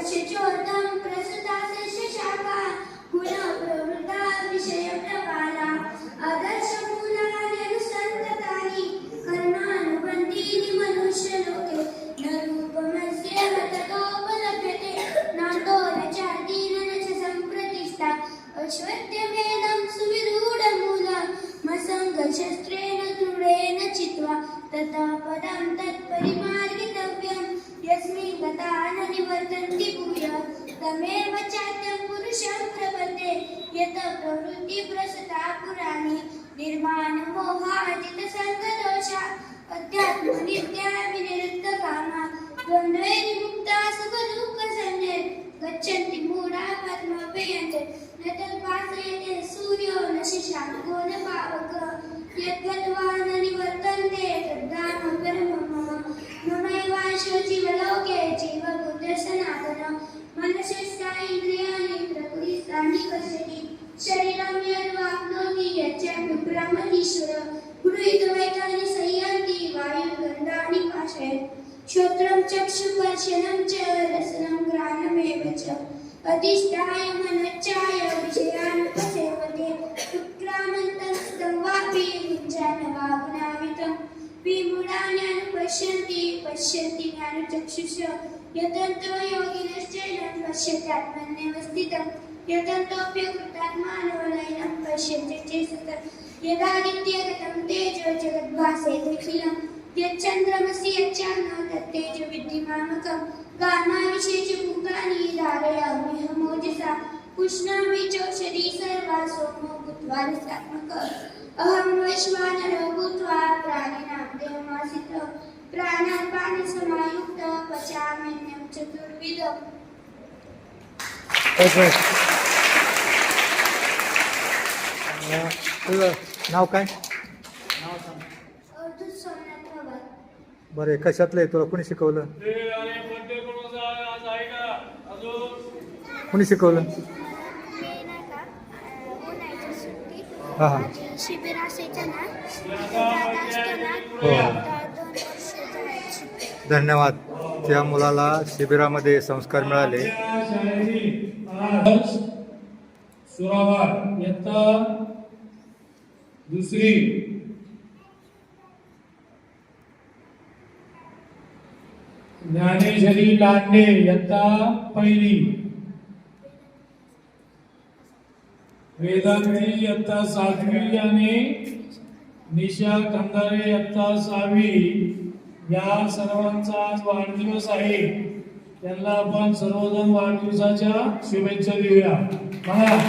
Отчетем там красоту. ततः पदं तत्परिमार्गितव्यं। यस्मिन् गता न निवर्तन्ति भूय। तमेव चात्यं पुरुषं प्रपद्ये। यत प्रवृत्ति प्रसृता पुराणी। निर्माणमोहाजितसङ्गदोषा अध्यात्मनित्या विनिरुद्धकामा द्वन्द्वैर्मुक्ता सुखदुःखसन्धे। गच्छन्ति मूढा पद्मव्ययन्ते न तद्भासयते सूर्यो यच्चापि ब्रह्मणीश्वर गृहीतवैतानि संयान्ति वायुर्गन्धानि पाशयत् श्रोत्रं चक्षुपर्शनं च रसनं घ्राणमेव च. अधिष्ठाय मनच्चाय विषयानुपसेवते उत्क्रामन्तं सुतं वापि मुञ्जान वा गुणावितं विमूढान्यनुपश्यन्ति पश्यन्ति ज्ञानचक्षुष. यतन्तो योगिनश्चैनं पश्यत्यात्मन्यवस्थितं स्थितं पश्यन्ति चेत् यदादित्यगतं तेजो जगद्भासेदखिलं यच्चन्द्रमसि यच्चान्नो तत्तेजो विद्धिमामकं। गामाविशेष भूतानि धारयाम्यहमोजसा पुष्णामि चौषधी सर्वा सोमो भूत्वा रसात्मक अहं वैश्वानरो भूत्वा प्राणिनां देहमासितः। प्राणापानसमायुक्तः पचाम्यन्नं चतुर्विधम्। ओके। अं, तुझं नाव काय? बरं आहे कशातलं आहे? तुला कुणी शिकवलं? कुणी शिकवलं? हां हां. शिबिर असायचं ना दादा असतो ना हो. दोन धन्यवाद. त्या मुलाला शिबिरामध्ये संस्कार मिळाले. शाळेची आज सुरावार इयत्ता दुसरी. ज्ञानेश्वरी लांडे यत्ता पहिली. वेदांती यत्ता सातवी आणि निशा कंधारे यत्ता सहावी. या सर्वांचा आज वाढदिवस आहे. त्यांना आपण सर्वजण वाढदिवसाच्या शुभेच्छा देऊया. म्हणा